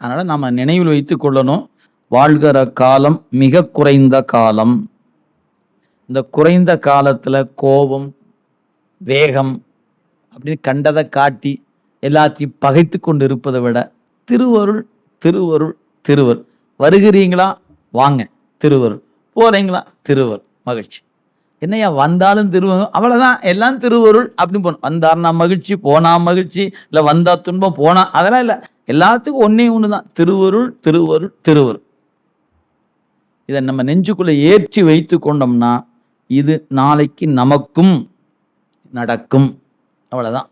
அதனால் நம்ம நினைவில் வைத்து கொள்ளணும். வாழ்கிற காலம் மிக குறைந்த காலம். இந்த குறைந்த காலத்தில் கோபம் வேகம் அப்படின்னு கண்டதை காட்டி எல்லாத்தையும் பகைத்து கொண்டு இருப்பதை விட திருவருள் திருவருள் திருவருள். வருகிறீங்களா? வாங்க திருவருள். போகிறீங்களா திருவருள். மகிழ்ச்சி. என்னையா வந்தாலும் திருவருள். அவ்வளோதான் எல்லாம் திருவருள் அப்படின்னு போகணும் வந்தார்னா மகிழ்ச்சி போனால் மகிழ்ச்சி இல்லை வந்தால் துன்பம் போனால் அதெல்லாம் இல்லை. எல்லாத்துக்கும் ஒன்றே ஒன்று தான் திருவருள் திருவருள் திருவருள். இதை நம்ம நெஞ்சுக்குள்ளே ஏற்றி வைத்து கொண்டோம்னா இது நாளைக்கு நமக்கும் நடக்கும். அவ்வளோதான்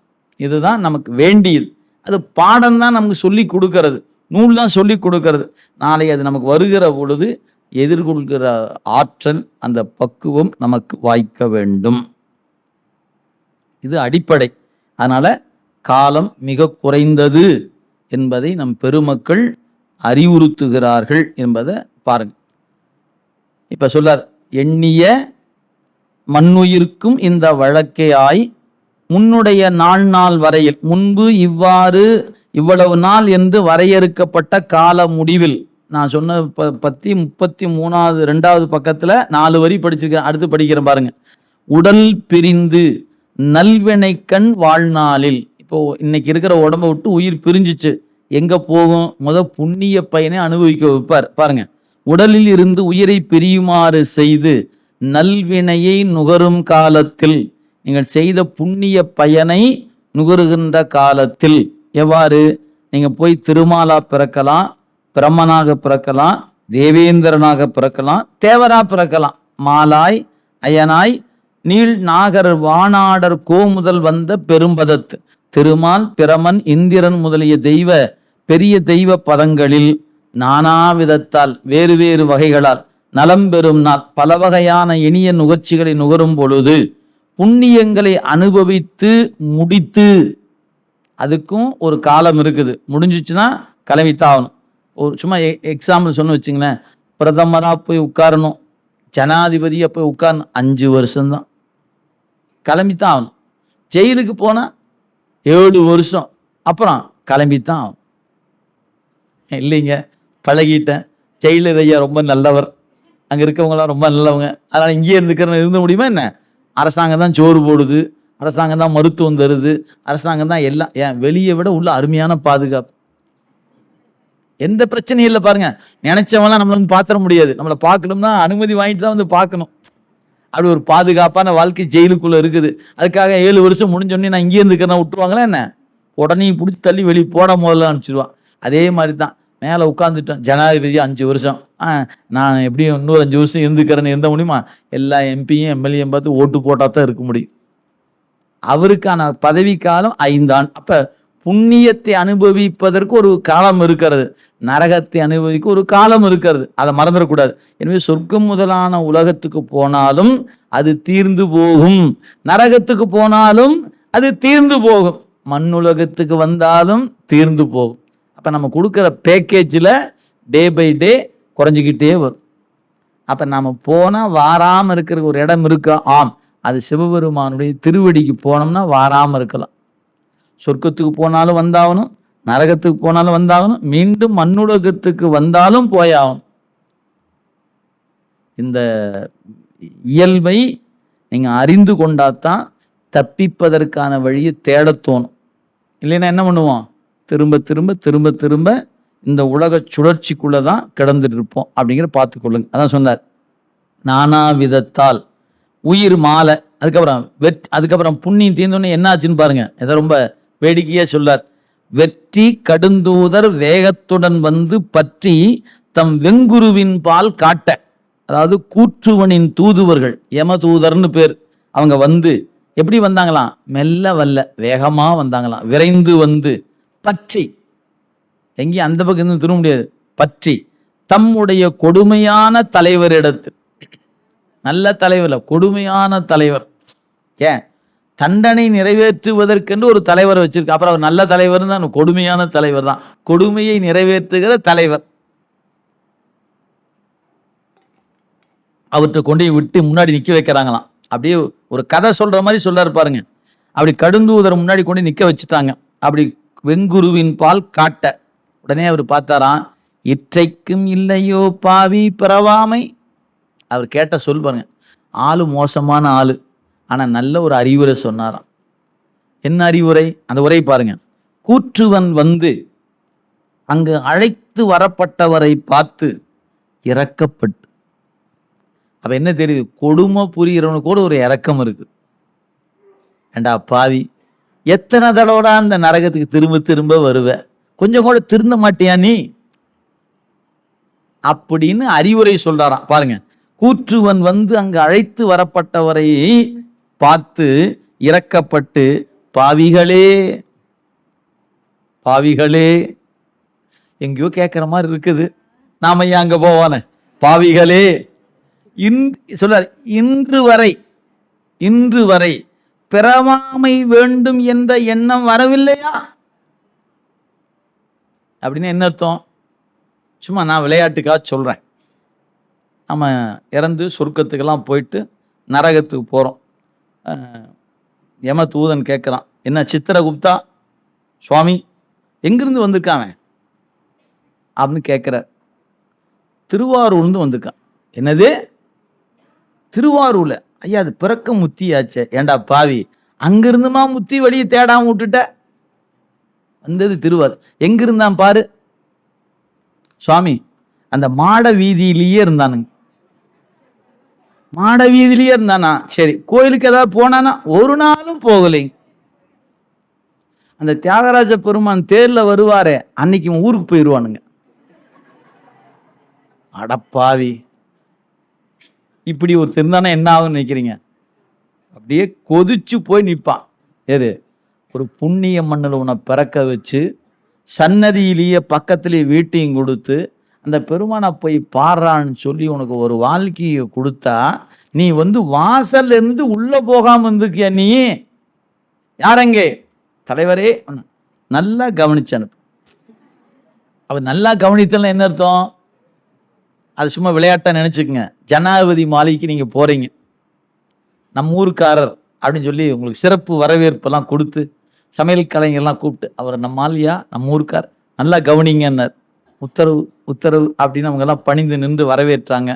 இதுதான் நமக்கு வேண்டியது. அது பாடம் தான் நமக்கு சொல்லி கொடுக்கறது. நூல் தான் சொல்லி கொடுக்கறது. நாளை அது நமக்கு வருகிற பொழுது எதிர்கொள்கிற ஆற்றல் அந்த பக்குவம் நமக்கு வாய்க்க வேண்டும். இது அடிப்படை. அதனால் காலம் மிக குறைந்தது. என்பதை நம் பெருமக்கள் அறிவுறுத்துகிறார்கள் என்பதை பாருங்க. இப்போ சொல்லார் எண்ணிய மண்ணுயிர்க்கும் இந்த வழக்கையாய் முன்னுடைய நாள் நாள் வரையில் முன்பு இவ்வாறு இவ்வளவு நாள் என்று வரையறுக்கப்பட்ட கால முடிவில் நான் சொன்ன ப பத்தி முப்பத்தி மூணாவது ரெண்டாவது பக்கத்தில் நாலு வரி படிச்சிருக்கேன் அடுத்து படிக்கிறேன் பாருங்க. உடல் பிரிந்து நல்வினைக்கண் வாழ்நாளில் இப்போ இன்னைக்கு இருக்கிற உடம்ப விட்டு உயிர் பிரிஞ்சிச்சு. எங்க போகும்? முத புண்ணிய பயனை அனுபவிக்க வைப்பார். பாருங்க. உடலில் இருந்து உயிரை பிரியுமாறு செய்து நல்வினையை நுகரும் காலத்தில் நீங்கள் செய்த புண்ணிய பயனை நுகருகின்ற காலத்தில் எவ்வாறு? நீங்க போய் திருமாலா பிறக்கலாம் பிரம்மனாக பிறக்கலாம் தேவேந்திரனாக பிறக்கலாம் தேவரா பிறக்கலாம். மாலாய் அயனாய் நீள் நாகர் வானாடர் கோமுதல் வந்த பெரும்பதத்து. திருமால் பிரமன் இந்திரன் முதலிய தெய்வ பெரிய தெய்வ பதங்களில் நானாவிதத்தால் வேறு வேறு வகைகளால் நலம் பெறும் நாள் பல வகையான இனிய நுகர்ச்சிகளை நுகரும் பொழுது புண்ணியங்களை அனுபவித்து முடித்து அதுக்கும் ஒரு காலம் இருக்குது. முடிஞ்சிச்சுன்னா கிளம்பித்தாகணும் ஒரு சும்மா எக்ஸாம்பிள் சொன்னு வச்சுங்களேன். பிரதமராக போய் உட்காரணும். ஜனாதிபதியாக போய் உட்காரணும். அஞ்சு வருஷம்தான். கிளம்பித்தான் ஆகணும். ஜெயிலுக்கு போனால் ஏழு வருஷம். அப்புறம் கிளம்பித்தான் இல்லைங்க. பழகிட்டேன். ஜெயிலர் ஐயா ரொம்ப நல்லவர். அங்கே இருக்கவங்களாம் ரொம்ப நல்லவங்க. அதனால் இங்கேயே இருந்துக்கிறேன். இருந்த முடியுமா என்ன? அரசாங்கம் தான் சோறு போடுது. அரசாங்கம் தான் மருத்துவம் தருது. அரசாங்கம் தான் எல்லாம் ஏன் வெளியே விட உள்ள அருமையான பாதுகாப்பு. எந்த பிரச்சனையும் இல்லை பாருங்க. நினைச்சவங்களாம் நம்மள வந்து பார்த்துட முடியாது. நம்மளை பார்க்கணும்னா அனுமதி வாங்கிட்டு தான் வந்து பார்க்கணும். அப்படி ஒரு பாதுகாப்பான வாழ்க்கை ஜெயிலுக்குள்ளே இருக்குது. அதுக்காக ஏழு வருஷம் முடிஞ்சோடனே நான் இங்கே இருந்துக்கிறேன் விட்டுருவாங்களா என்ன? உடனே பிடிச்சி தள்ளி வெளியே போட முதல்ல அனுப்பிச்சிடுவான் அதே மாதிரி தான் மேலே உட்காந்துட்டோம் ஜனாதிபதி அஞ்சு வருஷம். ஆ நான் எப்படியும் இன்னொரு அஞ்சு வருஷம் இருந்துக்கிறேன்னு இருந்த முடியுமா? எல்லா எம்பியும் எம்எல்ஏயும் பார்த்து ஓட்டு போட்டால் தான் இருக்க முடியும். அவருக்கான பதவி காலம் அப்போ புண்ணியத்தை அனுபவிப்பதற்கு ஒரு காலம் இருக்கிறது. நரகத்தை அனுபவிக்க ஒரு காலம் இருக்கிறது. அதை மறந்துடக்கூடாது. எனவே சொர்க்கம் முதலான உலகத்துக்கு போனாலும் அது தீர்ந்து போகும். நரகத்துக்கு போனாலும் அது தீர்ந்து போகும். மண்ணுலகத்துக்கு வந்தாலும் தீர்ந்து போகும். அப்போ நம்ம கொடுக்குற பேக்கேஜில் டே பை டே குறைஞ்சிக்கிட்டே வரும். அப்போ நம்ம போனால் வாராமல் இருக்கிற ஒரு இடம் இருக்கா? ஆம். அது சிவபெருமானுடைய திருவடிக்கு போனோம்னா வாராமல் இருக்கலாம். சொர்க்கத்துக்கு போனாலும் வந்தாகணும் நரகத்துக்கு போனாலும் வந்தாகணும் மீண்டும் மண்ணுலகத்துக்கு வந்தாலும் போயாகும் இந்த இயல்பை நீங்கள் அறிந்து கொண்டாதான் தப்பிப்பதற்கான வழியை தேடத் தோணும். இல்லைன்னா என்ன பண்ணுவோம்? திரும்ப திரும்ப திரும்ப திரும்ப இந்த உலக சுழற்சிக்குள்ளே தான் கிடந்துட்டு இருப்போம் அப்படிங்கிற பார்த்துக்கொள்ளுங்க அதான் சொன்னார். நானா விதத்தால் உயிர் மாலை. அதுக்கப்புறம் வெட் அதுக்கப்புறம் புண்ணியம் தீர்ந்தோன்னே என்ன ஆச்சுன்னு பாருங்கள் இதை ரொம்ப வேடிக்கையாக சொல்லார் வெற்றி கடுந்தூதர் வேகத்துடன் வந்து பற்றி தம் வெங்குருவின் பால் காட்ட அதாவது கூற்றுவனின் தூதுவர்கள் யமதூதர்னு பேர் அவங்க வந்து எப்படி வந்தாங்களாம்? மெல்ல வல்ல வேகமாக வந்தாங்களாம். விரைந்து வந்து பற்றி. எங்கேயும் அந்த பக்கம் இருந்து திரும்ப முடியாது. பற்றி. தம்முடைய கொடுமையான தலைவரிடத்து நல்ல தலைவர் கொடுமையான தலைவர். ஏன்? தண்டனை நிறைவேற்றுவதற்கென்று ஒரு தலைவரை வச்சிருக்க அப்புறம் அவர் நல்ல தலைவர் தான் கொடுமையான தலைவர் தான். கொடுமையை நிறைவேற்றுகிற தலைவர். அவற்றை கொண்டு போய் விட்டு முன்னாடி நிக்க வைக்கிறாங்களாம். அப்படியே ஒரு கதை சொல்ற மாதிரி சொல்லாரு பாருங்க. அப்படி கடுந்தூதர் முன்னாடி கொண்டு நிக்க வச்சுட்டாங்க. அப்படி வெங்குருவின் பால் காட்ட. உடனே அவர் பார்த்தாராம் இற்றைக்கும் இல்லையோ பாவி பிறவாமை. அவர் கேட்ட சொல் பாருங்க. ஆளு மோசமான ஆளு. ஆனால் நல்ல ஒரு அறிவுரை சொன்னாராம். என்ன அறிவுரை? அந்த உரை பாருங்க. கூற்றுவன் வந்து அங்கு அழைத்து வரப்பட்டவரை பார்த்து இறக்கப்பட்டு அப்ப என்ன தெரியுது? கொடுமை புரிகிறவனுக்கு கூட ஒரு இறக்கம் இருக்கு. ஏண்டா பாவி? எத்தனை தடவை அந்த நரகத்துக்கு திரும்ப திரும்ப வருவ? கொஞ்சம் கூட திருந்த மாட்டியா நீ? அப்படின்னு அறிவுரை சொல்றாராம். பாருங்க. கூற்றுவன் வந்து அங்கு அழைத்து வரப்பட்டவரை பார்த்து இறக்கப்பட்டு பாவிகளே பாவிகளே. எங்கேயோ கேட்குற மாதிரி இருக்குது. நாம ஏன் அங்கே போவானே? பாவிகளே இன் சொல்றார் இன்று வரை இன்று வரை பிறவாமை வேண்டும் என்ற எண்ணம் வரவில்லையா? அப்படின்னு என்ன அர்த்தம்? சும்மா நான் விளையாட்டுக்காக சொல்கிறேன் நம்ம இறந்து சொர்க்கத்துக்கெல்லாம் போயிட்டு நரகத்துக்கு போகிறோம் யம தூதன் கேட்குறான் என்ன சித்திரகுப்தா? சுவாமி எங்கிருந்து வந்திருக்கான் அப்படின்னு கேட்குறார் திருவாரூர்ந்து வந்திருக்கான். என்னது? திருவாரூரில். ஐயா அது பிறக்க முத்தியாச்சே. ஏண்டா பாவி அங்கிருந்துமா முத்தி வழியை தேடாமல் விட்டுட்ட? வந்தது திருவார் எங்கிருந்தான் பாரு? சுவாமி அந்த மாட வீதியிலேயே இருந்தானுங்க. மாட வீதியிலேயே இருந்தானா? சரி கோயிலுக்கு ஏதாவது போனானா? ஒரு நாளும் போகலைங்க. அந்த தியாகராஜ பெருமான் தேர்ல வருவாரே அன்னைக்கு ஊருக்கு போயிடுவானுங்க அடப்பாவி இப்படி ஒரு திருந்தானா என்ன ஆகும்னு நினைக்கிறீங்க? அப்படியே கொதிச்சு போய் நிற்பான் எது? ஒரு புண்ணிய மண்ணில் உன்னை பிறக்க வச்சு சன்னதியிலேயே பக்கத்துலேயே வீட்டையும் கொடுத்து அந்த பெருமானை போய் பாடுறான்னு சொல்லி உனக்கு ஒரு வாழ்க்கையை கொடுத்தா நீ வந்து வாசல்ல இருந்து போகாமல் போகாம நீ? யாரங்கே தலைவரே நல்லா கவனிச்சு அனுப்பு அவர் நல்லா கவனித்தல் என்ன அர்த்தம்? அது சும்மா விளையாட்டா நினச்சிக்கோங்க. ஜனாதிபதி மாளிகைக்கு நீங்கள் போகிறீங்க நம்ம ஊருக்காரர் அப்படின்னு சொல்லி உங்களுக்கு சிறப்பு வரவேற்பெல்லாம் கொடுத்து சமையல் கலைஞர்லாம் கூப்பிட்டு அவர் நம்ம ஆளியா? நம்ம ஊருக்கார் நல்லா கவனிங்கன்னார். உத்தரவு உத்தரவு அப்படின்னு அவங்கெல்லாம் பணிந்து நின்று வரவேற்றாங்க.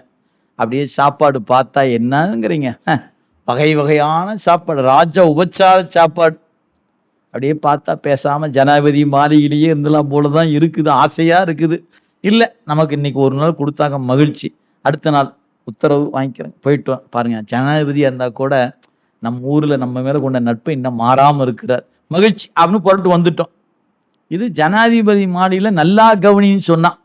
அப்படியே சாப்பாடு பார்த்தா என்னங்கிறீங்க? வகை வகையான சாப்பாடு ராஜா உபச்சார சாப்பாடு. அப்படியே பார்த்தா பேசாமல் ஜனாதிபதி மாளிகையிலேயே இருந்தெல்லாம் போல தான் இருக்குது ஆசையாக இருக்குது. இல்லை நமக்கு இன்னைக்கு ஒரு நாள் கொடுத்தாங்க மகிழ்ச்சி. அடுத்த நாள் உத்தரவு வாங்கிக்கிறேன். போயிட்டு பாருங்கள் ஜனாதிபதியாக இருந்தால் கூட நம்ம ஊரில் நம்ம மேலே கொண்ட நட்பு இன்னும் மாறாமல் இருக்கிறார். மகிழ்ச்சி அப்படின்னு புரட்டு வந்துட்டோம். இது ஜனாதிபதி மாடியில் நல்லா கவனின்னு சொன்னான்.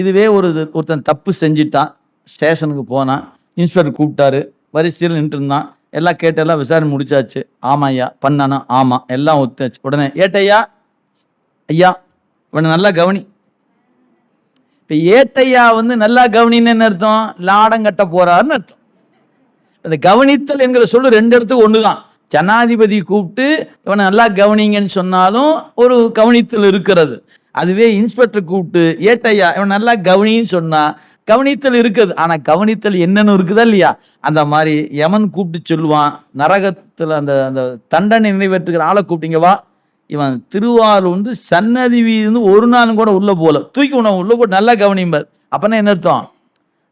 இதுவே ஒரு ஒருத்தன் தப்பு செஞ்சிட்டான். ஸ்டேஷனுக்கு போனான். இன்ஸ்பெக்டர் கூப்பிட்டாரு. வரிசையில் நின்றுருந்தான் எல்லாம் கேட்டெல்லாம் விசாரணை முடிச்சாச்சு. ஆமாம் ஐயா பண்ணானா? ஆமாம் எல்லாம் ஒத்தாச்சு உடனே ஏட்டையா? ஐயா உடனே நல்லா கவனி. இப்போ ஏட்டையா வந்து நல்லா கவனின்னு என்ன அர்த்தம்? லாடம் கட்ட போறாருன்னு அர்த்தம். அந்த கவனித்தல் என்கிற சொல்லு ரெண்டு இடத்துக்கு ஒண்ணுதான். ஜனாதிபதி கூப்பிட்டு இவனை நல்லா கவனிங்கன்னு சொன்னாலும் ஒரு கவனித்தல் இருக்கிறது. அதுவே இன்ஸ்பெக்டர் கூப்பிட்டு ஏட்டையா இவன் நல்லா கவனின்னு சொன்னா கவனித்தல் இருக்குது. ஆனால் கவனித்தல் என்னன்னு இருக்குதா இல்லையா? அந்த மாதிரி யமன் கூப்பிட்டு சொல்லுவான். நரகத்தில் அந்த அந்த தண்டனை நிறைவேற்றுகிற ஆளை கூப்பிட்டீங்க வா. இவன் திருவாரூர் வந்து சன்னதி வீதிந்து ஒரு நாளும் கூட உள்ளே போல தூக்கி உணவு உள்ளே போட்டு நல்லா கவனிம்பார். அப்போனா என்ன அர்த்தம்?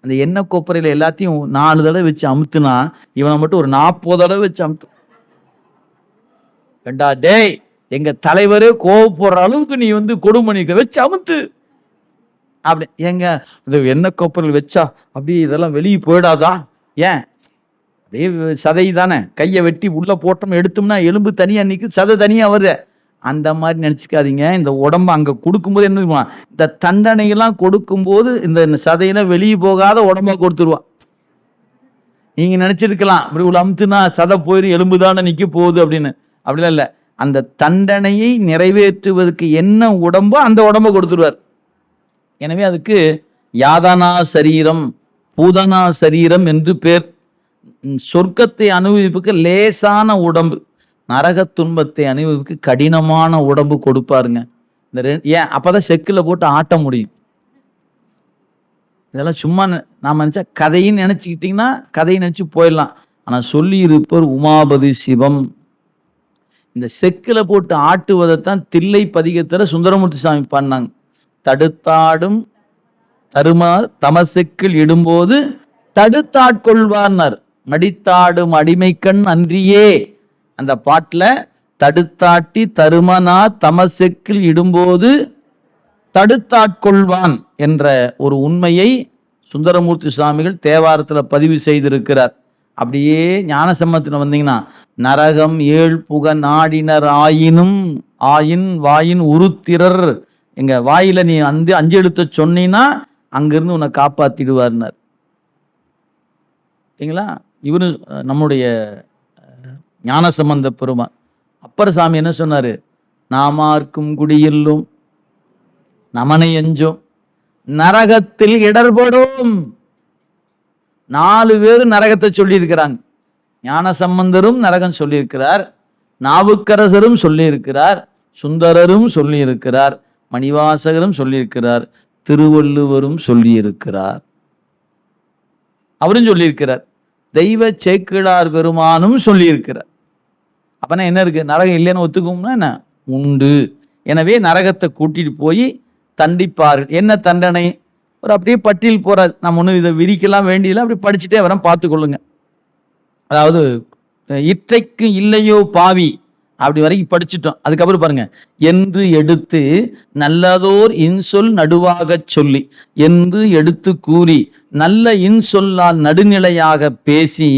அந்த எண்ணெய் கொப்பரையில் எல்லாத்தையும் நாலு தடவை வச்சு அமுத்துனா இவனை மட்டும் ஒரு நாற்பது தடவை வச்சு அமுத்து ரெண்டா டேய் எங்க தலைவரே கோவப்படுற அளவுக்கு நீ வந்து கொடுமணிக்க வச்சு அமுத்து. அப்படி ஏங்க இந்த எண்ணெய் கோப்பரில் வச்சா? அப்படியே இதெல்லாம் வெளியே போயிடாதா? ஏன்? அப்படியே சதை தானே. கையை வெட்டி உள்ள போட்டோம் எடுத்தோம்னா எலும்பு தனியா நிற்குது சதை தனியா வருது. அந்த மாதிரி நினச்சிக்காதீங்க. இந்த உடம்ப அங்கே கொடுக்கும்போது என்ன இந்த தண்டனையெல்லாம் கொடுக்கும்போது இந்த சதையெல்லாம் வெளியே போகாத உடம்பை கொடுத்துருவான் நீங்கள் நினச்சிருக்கலாம். இப்படி உள்ள அமுத்துனா சதை போயிடும் எலும்பு தானே நிற்க போகுது அப்படின்னு. அப்படிலாம் இல்லை. அந்த தண்டனையை நிறைவேற்றுவதற்கு என்ன உடம்போ அந்த உடம்ப கொடுத்துருவார். எனவே அதுக்கு யாதனா சரீரம் பூதனா சரீரம் என்று பேர். சொர்க்கத்தை அனுபவிப்புக்கு லேசான உடம்பு நரக துன்பத்தை அனுபவிப்புக்கு கடினமான உடம்பு கொடுப்பாருங்க. இந்த ரெ ஏன்? அப்போதான் செக்கில் போட்டு ஆட்ட முடியும். இதெல்லாம் சும்மா நாம் நினச்சா கதைன்னு நினச்சிக்கிட்டிங்கன்னா கதையை நினச்சி போயிடலாம். ஆனால் சொல்லியிருப்பர் உமாபதி சிவம். இந்த செக்கில் போட்டு ஆட்டுவதைத்தான் தில்லை பதிகத்தில் சுந்தரமூர்த்தி சாமி பண்ணாங்க. தடுத்தாடும் தருமார் தமசெக்கில் இடும்போது தடுத்தாட்கொள்வார்னர். மடித்தாடும் அடிமைக்கண் அன்றியே. அந்த பாட்டில் தடுத்தாட்டி தருமனா தமசெக்கில் இடும்போது தடுத்தாட்கொள்வான் என்ற ஒரு உண்மையை சுந்தரமூர்த்தி சுவாமிகள் தேவாரத்தில் பதிவு செய்திருக்கிறார். அப்படியே ஞானசம்மத்தில் வந்தீங்கன்னா நரகம் ஏழ் புக நாடினர் ஆயினும் ஆயின் வாயின் உருத்திரர். எங்க வாயில நீ அந்த அஞ்சு எழுத்த சொன்னீன்னா அங்கிருந்து உன்னை காப்பாத்திடுவார்னார். சரிங்களா இவரு நம்முடைய அஹ், ஞானசம்பந்த பெருமான். அப்பர் சாமி என்ன சொன்னாரு? நாமார்க்கும் குடியில்லும் நமனை எஞ்சும் நரகத்தில் இடர்படும். நாலு பேர் நரகத்தை சொல்லியிருக்கிறாங்க. ஞான சம்பந்தரும் நரகம் சொல்லியிருக்கிறார். நாவுக்கரசரும் சொல்லியிருக்கிறார். சுந்தரரும் சொல்லியிருக்கிறார். மணிவாசகரும் சொல்லியிருக்கிறார். திருவள்ளுவரும் சொல்லியிருக்கிறார். அவரும் சொல்லியிருக்கிறார். தெய்வ சேக்கிழார் பெருமானும் சொல்லியிருக்கிறார். அப்பனா என்ன இருக்கு? நரகம் இல்லைன்னு ஒத்துக்கும்னா என்ன? உண்டு. எனவே நரகத்தை கூட்டிட்டு போய் தண்டிப்பார்கள். என்ன தண்டனை? ஒரு அப்படியே பட்டியல் போற நம்ம ஒன்றும் இதை விரிக்கலாம் வேண்டியதில்லை அப்படி படிச்சுட்டே வரேன் பார்த்துக்கொள்ளுங்க. அதாவது இற்றைக்கு இல்லையோ பாவி அப்படி வரைக்கும் படிச்சுட்டோம். அதுக்கப்புறம் பாருங்க. என்று எடுத்து நல்லதோர் இன்சொல் நடுவாகச் சொல்லி என்று எடுத்து கூறி நல்ல இன்சொல்லால் நடுநிலையாக பேசி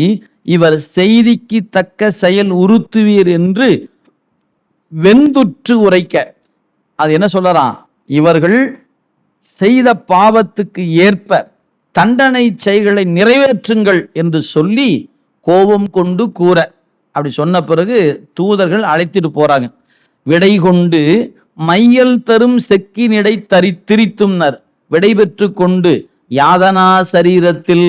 இவர் செய்திக்கு தக்க செயல் உறுத்துவீர் என்று வெந்துற்று உரைக்க. அது என்ன சொல்லலாம் இவர்கள் செய்த பாவத்துக்கு ஏற்ப தண்டனை செயல்களை நிறைவேற்றுங்கள் என்று சொல்லி கோபம் கொண்டு கூற. அப்படி சொன்ன பிறகு தூதர்கள் அழைத்துட்டு போறாங்க. விடை கொண்டு மையல் தரும் செக்கினிடை தரி திரித்தும்னர். விடை பெற்று கொண்டு யாதனா சரீரத்தில்.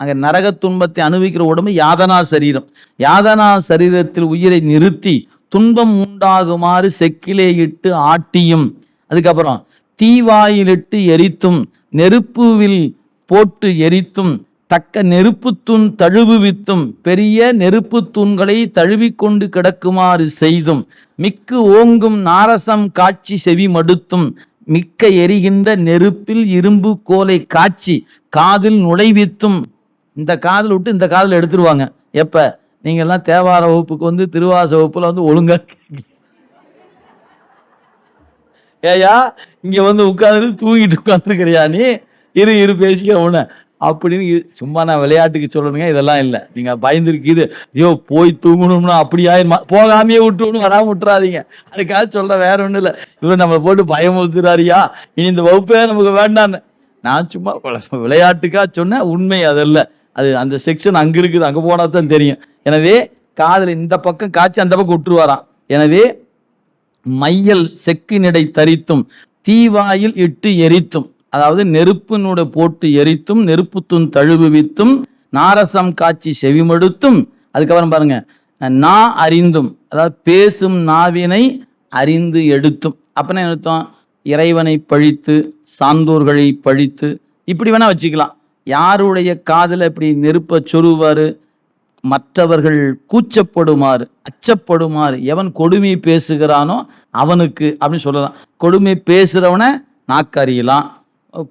அங்க நரக துன்பத்தை அனுபவிக்கிற உடம்பு யாதனா சரீரம். யாதனா சரீரத்தில் உயிரை நிறுத்தி துன்பம் உண்டாகுமாறு செக்கிலே இட்டு ஆட்டியும். அதுக்கப்புறம் தீவாயிலிட்டு எரித்தும் நெருப்புவில் போட்டு எரித்தும் தக்க நெருப்புத்தூண் தழுவுவித்தும் பெரிய நெருப்பு தூண்களை தழுவிக்கொண்டு கிடக்குமாறு செய்தும் மிக்கு ஓங்கும் நாரசம் காட்சி செவி மடுத்தும் மிக்க எரிகின்ற நெருப்பில் இரும்பு கோலை காய்ச்சி காதில் நுழைவித்தும் இந்த காதில் விட்டு இந்த காதில் எடுத்துருவாங்க. எப்ப? நீங்கள்லாம் தேவார வகுப்புக்கு வந்து திருவாச வகுப்புல வந்து ஒழுங்கா ஏயா இங்க வந்து உட்கார்ந்து தூங்கிட்டு உட்காந்துருக்கிறியா நீ? இரு இரு பேசிக்கிற உடனே அப்படின்னு சும்மா நான் விளையாட்டுக்கு சொல்லணுங்க இதெல்லாம் இல்லை. நீங்க பயந்துருக்குது. ஐயோ போய் தூங்கணும்னா அப்படி ஆயிருமா. போகாமையே விட்டுணும் வராம விட்டுறாதீங்க. அதுக்காக சொல்ல வேற ஒண்ணும் இல்லை. இவர் நம்மளை போட்டு பயமுறுத்துறாரியா இனி இந்த வகுப்பே நமக்கு வேண்டான்னு. நான் சும்மா விளை- விளையாட்டுக்கா சொன்னேன் உண்மை அதல்ல. அது அந்த செக்ஷன் அங்க இருக்குது அங்க போனா தான் தெரியும். எனவே காதுல இந்த பக்கம் காய்ச்சி அந்த பக்கம் விட்டுருவாராம். எனவே மையல் செக்கினிடை தரித்தும் தீவாயில் இட்டு எரித்தும் அதாவது நெருப்பினோட போட்டு எரித்தும் நெருப்புத்தும் தழுவுவித்தும் நாரசம் காட்சி செவிமடுத்தும் அதுக்கப்புறம் பாருங்க நா அறிந்தும் அதாவது பேசும் நாவினை அறிந்து எடுத்தும். அப்படின்னா என்னத்தான் இறைவனை பழித்து சான்றோர்களை பழித்து இப்படி வேணா வச்சுக்கலாம். யாருடைய காதில் இப்படி நெருப்பை சொருவாரு? மற்றவர்கள் கூச்சப்படுமாறு அச்சப்படுமாறு எவன் கொடுமை பேசுகிறானோ அவனுக்கு அப்படின்னு சொல்லலாம். கொடுமை பேசுகிறவனை நாக்கறியலாம்.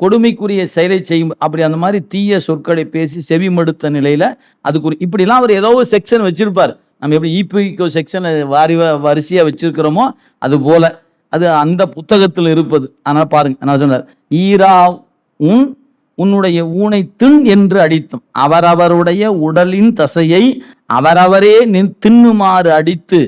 கொடுமைக்குரிய செயலை செய்யும் அப்படி அந்த மாதிரி தீய சொற்களை பேசி செவிமடுத்த நிலையில் அதுக்குரிய இப்படிலாம் அவர் ஏதோ ஒரு செக்ஷன் வச்சுருப்பார். நம்ம எப்படி இபிகோ செக்ஷனை வாரி வரிசையாக வச்சுருக்கிறோமோ அது போல். அது அந்த புத்தகத்தில் இருப்பது. ஆனால் பாருங்க நான் சொன்னார்? ஈரா உன் உன்னுடைய ஊனை தின் என்று அடித்தும் அவரவருடைய உடலின் தசையை அவரவரே நின் தின்னுமாறு அடித்து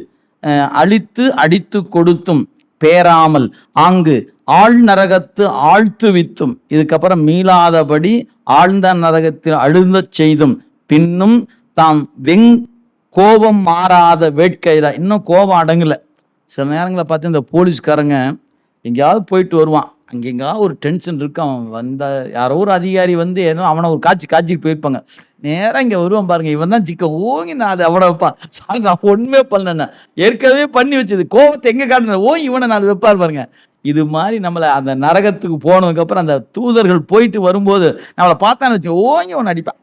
அழித்து அடித்து கொடுத்தும் பேராமல் ஆங்கு ஆழ் நரகத்து ஆழ்த்துவித்தும் இதுக்கப்புறம் மீளாதபடி ஆழ்ந்த நரகத்தில் அழுந்தச் செய்தும் பின்னும் தாம் வெங் கோபம் மாறாத வேட்கையில இன்னும் கோபம் அடங்கலை. சில நேரங்களில் பார்த்து இந்த போலீஸ்காரங்க எங்கேயாவது போயிட்டு வருவான். அங்கே ஒரு டென்ஷன் இருக்கு அவன் வந்த யாரோ ஒரு அதிகாரி வந்து ஏன்னா அவனை ஒரு காட்சி காய்ச்சிட்டு போயிருப்பாங்க. நேராக இங்கே வருவான் பாருங்க இவன் தான் சிக்க ஓங்கி நான் அதை அவனை வைப்பான் சார் நான் ஒன்றுமே பண்ணல ஏற்கனவே பண்ணி வச்சது கோபத்தை எங்கே காட்டுனது ஓ இவனை நான் வைப்பார் பாருங்க. இது மாதிரி நம்மளை அந்த நரகத்துக்கு போனதுக்கப்புறம் அந்த தூதர்கள் போயிட்டு வரும்போது நம்மளை பார்த்தான்னு வச்சு ஓங்கி அவனை அடிப்பான்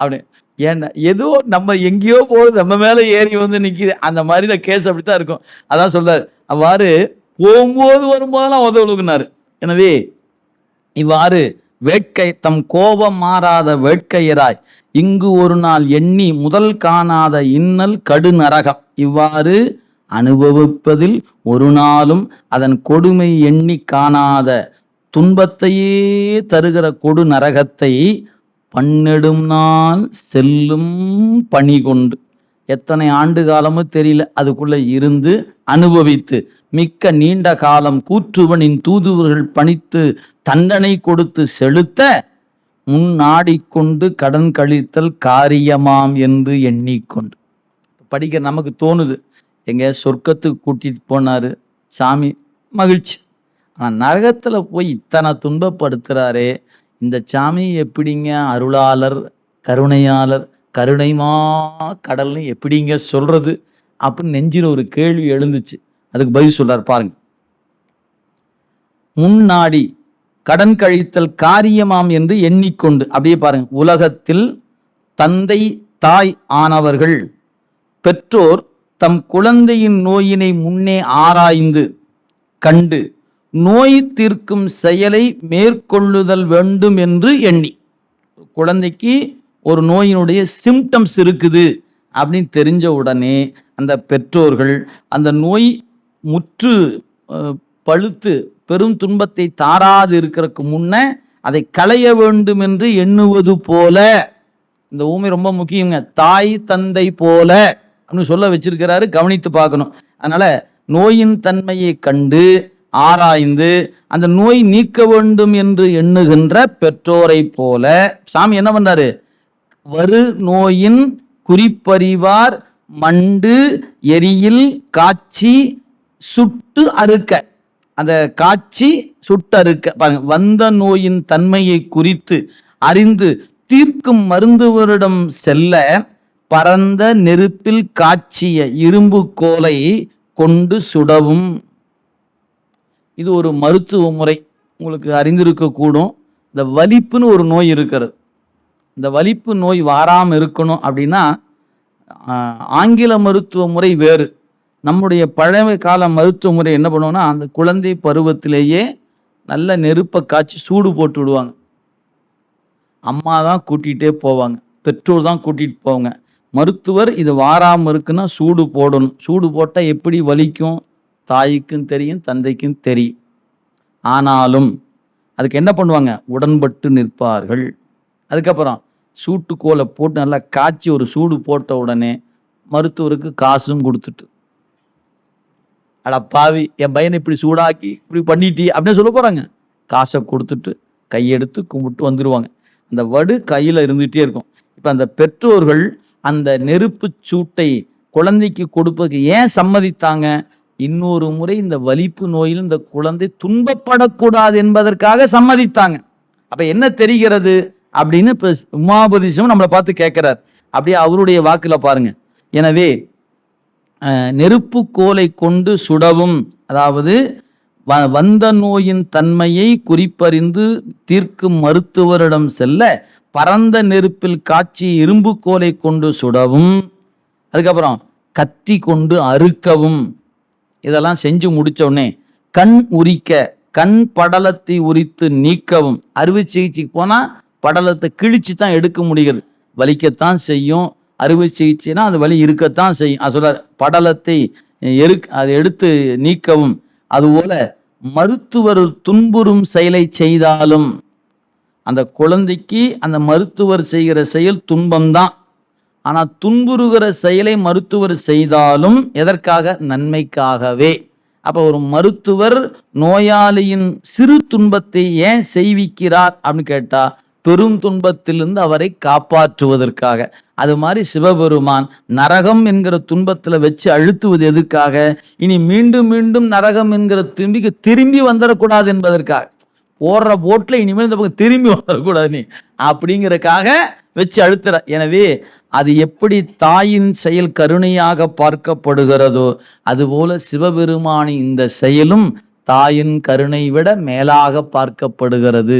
அப்படி. ஏன்னா ஏதோ நம்ம எங்கேயோ போகுது நம்ம மேலே ஏறி வந்து நிற்கிது அந்த மாதிரி தான் கேஸ் அப்படி தான் இருக்கும். அதான் சொல்கிறார் அவ்வாறு போகும்போது வரும்போதெல்லாம் உதவுலுக்குனாரு எனவே இவ்வாறு வேட்கை தம் கோபம் மாறாத வேட்கையராய் இங்கு ஒரு நாள் எண்ணி முதல் காணாத இன்னல் கடு நரகம். இவ்வாறு அனுபவிப்பதில் ஒரு நாளும் அதன் கொடுமை எண்ணி காணாத துன்பத்தையே தருகிற கொடு நரகத்தை பன்னெடும் நாள் செல்லும் பணி கொண்டு எத்தனை ஆண்டு காலமும் தெரியல. அதுக்குள்ளே இருந்து அனுபவித்து மிக்க நீண்ட காலம் கூற்றுவனின் தூதுவர்கள் பணித்து தண்டனை கொடுத்து செலுத்த முன்னாடிக்கொண்டு கடன் கழித்தல் காரியமாம் என்று எண்ணிக்கொண்டு. படிக்க நமக்கு தோணுது. எங்க? சொர்க்கத்துக்கு கூட்டிட்டு போனாரு. சாமி மகிழ்ச்சி. ஆனால் நரகத்தில் போய் இத்தனை துன்பப்படுத்துகிறாரே இந்த சாமி எப்படிங்க அருளாளர் கருணையாளர் கருணைமா கடல்னு எப்படிங்க சொல்றது அப்படின்னு நெஞ்சில் ஒரு கேள்வி எழுந்துச்சு. அதுக்கு பதில் சொல்றார் பாருங்க. முன்னாடி கடன் கழித்தல் காரியமாம் என்று எண்ணிக்கொண்டு அப்படியே பாருங்க. உலகத்தில் தந்தை தாய் ஆனவர்கள் பெற்றோர் தம் குழந்தையின் நோயினை முன்னே ஆராய்ந்து கண்டு நோய் தீர்க்கும் செயலை மேற்கொள்ளுதல் வேண்டும் என்று எண்ணி. குழந்தைக்கு ஒரு நோயினுடைய சிம்டம்ஸ் இருக்குது அப்படின்னு தெரிஞ்ச உடனே அந்த பெற்றோர்கள் அந்த நோய் முற்று பழுத்து பெரும் துன்பத்தை தாராது இருக்கிறதுக்கு முன்ன அதை களைய வேண்டும் என்று எண்ணுவது போல இந்த ஊமை ரொம்ப முக்கியங்க தாய் தந்தை போல அப்படின்னு சொல்ல வச்சிருக்கிறாரு கவனித்து பார்க்கணும். அதனால நோயின் தன்மையை கண்டு ஆராய்ந்து அந்த நோய் நீக்க வேண்டும் என்று எண்ணுகின்ற பெற்றோரை போல சாமி என்ன பண்றாரு? வரு நோயின் குறிப்பறிவார் மண்டு எரியில் காட்சி சுட்டு அறுக்க. அந்த காட்சி சுட்டறுக்க பாருங்க வந்த நோயின் தன்மையை குறித்து அறிந்து தீர்க்கும் மருந்துவரிடம் செல்ல பரந்த நெருப்பில் காய்ச்சிய இரும்பு கோலை கொண்டு சுடவும். இது ஒரு மருத்துவ முறை. உங்களுக்கு அறிந்திருக்க கூடும் இந்த வலிப்புன்னு ஒரு நோய் இருக்கிறது. இந்த வலிப்பு நோய் வாராமல் இருக்கணும் அப்படின்னா ஆங்கில மருத்துவ முறை வேறு. நம்முடைய பழைய கால மருத்துவ முறை என்ன பண்ணுவோம்னா அந்த குழந்தை பருவத்திலேயே நல்ல நெருப்பை காய்ச்சி சூடு போட்டு விடுவாங்க. அம்மா தான் கூட்டிகிட்டே போவாங்க. பெற்றோர் தான் கூட்டிகிட்டு போவாங்க. மருத்துவர் இது வாராமல் இருக்குன்னா சூடு போடணும். சூடு போட்டால் எப்படி வலிக்கும்? தாய்க்கும் தெரியும் தந்தைக்கும் தெரியும். ஆனாலும் அதுக்கு என்ன பண்ணுவாங்க? உடன்பட்டு நிற்பார்கள். அதுக்கப்புறம் சூட்டுக்கோலை போட்டு நல்லா காய்ச்சி ஒரு சூடு போட்ட உடனே மருத்துவருக்கு காசும் கொடுத்துட்டு. அட பாவி என் பையனை இப்படி சூடாக்கி இப்படி பண்ணிட்டி அப்படின்னு சொல்ல போகிறாங்க காசை கொடுத்துட்டு கையெடுத்து கும்பிட்டு வந்துடுவாங்க அந்த வடு கையில் இருந்துகிட்டே இருக்கும். இப்போ அந்த பெற்றோர்கள் அந்த நெருப்பு சூட்டை குழந்தைக்கு கொடுப்பதுக்கு ஏன் சம்மதித்தாங்க? இன்னொரு முறை இந்த வலிப்பு நோயில் இந்த குழந்தை துன்பப்படக்கூடாது என்பதற்காக சம்மதித்தாங்க. அப்போ என்ன தெரிகிறது? அப்படின்னு இப்போ உமாபதிசம் நம்மளை பார்த்து கேட்கிறார். அப்படியே அவருடைய வாக்கில் பாருங்க. எனவே நெருப்பு கோலை கொண்டு சுடவும் அதாவது வ- வந்த நோயின் தன்மையை குறிப்பறிந்து தீர்க்கும் மருத்துவரிடம் செல்ல பரந்த நெருப்பில் காய்ச்சி இரும்பு கோலை கொண்டு சுடவும் அதுக்கப்புறம் கத்தி கொண்டு அறுக்கவும் இதெல்லாம் செஞ்சு முடிச்ச கண் உரிக்க கண் படலத்தை உரித்து நீக்கவும் அறுவை சிகிச்சைக்கு போனால் படலத்தை கிழிச்சு தான் எடுக்க முடிகிறது. வலிக்கத்தான் செய்யும். அறுவை சிகிச்சைனா அது வலி இருக்கத்தான் செய்யும். அது சொல்றார் படலத்தை எரு அதை எடுத்து நீக்கவும். அதுபோல மருத்துவர் துன்புறும் செயலை செய்தாலும் அந்த குழந்தைக்கு அந்த மருத்துவர் செய்கிற செயல் துன்பம்தான். ஆனால் துன்புறுகிற செயலை மருத்துவர் செய்தாலும் எதற்காக? நன்மைக்காகவே. அப்போ ஒரு மருத்துவர் நோயாளியின் சிறு துன்பத்தை ஏன் செய்விக்கிறார் அப்படின்னு கேட்டால் பெரும் துன்பத்திலிருந்து அவரை காப்பாற்றுவதற்காக. அது மாதிரி சிவபெருமான் நரகம் என்கிற துன்பத்தில் வச்சு அழுத்துவது எதற்காக இனி மீண்டும் மீண்டும் நரகம் என்கிற துன்பிக்கு திரும்பி வந்துடக்கூடாது என்பதற்காக. போடுற போட்டில் இனிமேல் இந்த பக்கம் திரும்பி வந்துடக்கூடாது நீ அப்படிங்கிறக்காக வச்சு அழுத்துற. எனவே அது எப்படி தாயின் செயல் கருணையாக பார்க்கப்படுகிறதோ அதுபோல சிவபெருமானின் இந்த செயலும் தாயின் கருணை விட மேலாக பார்க்கப்படுகிறது.